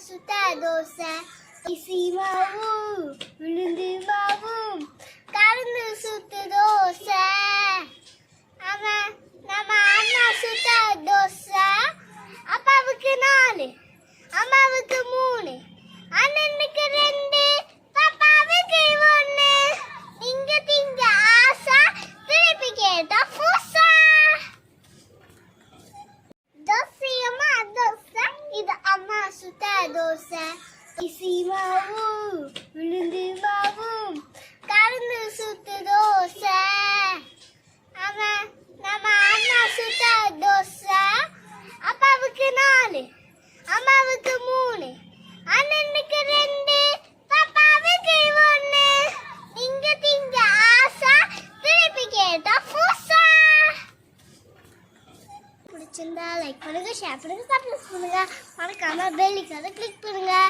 சுட்ட தோசை இசி மாவு உளுந்து மாவும் கலந்து சுட்டு தோசை அவன் நம்ம அண்ணா சுட்ட தோசை அப்பாவுக்கு நாலு அம்மாவுக்கு மூணு அண்ணனுக்கு ரெண்டு பாப்பாவுக்கு ஒன்று நீங்க திங்க ஆசை திருப்பி கேட்டா பூசா தோசையம்மா தோசை இது அம்மா சுட்ட தோசை இசி மாவு உளுந்து மாவும் கலந்து சுத்து தோசை. அவன் நம்ம அண்ணா சுத்த தோசை. அப்பாவுக்கு நாலு அம்மாவுக்கு மூணு அண்ணனுக்கு ரெண்டு பாப்பாவுக்கு ஒன்று நீங்க திங்க ஆசை திருப்பி கேட்டா பிடிச்சிருந்தா லைக் பண்ணுங்கள் ஷேர் பண்ணுங்கள் சப்ஸ்கிரைப் பண்ணுங்கள் மறக்காமல் பெல் ஐக்கானை கிளிக் பண்ணுங்கள்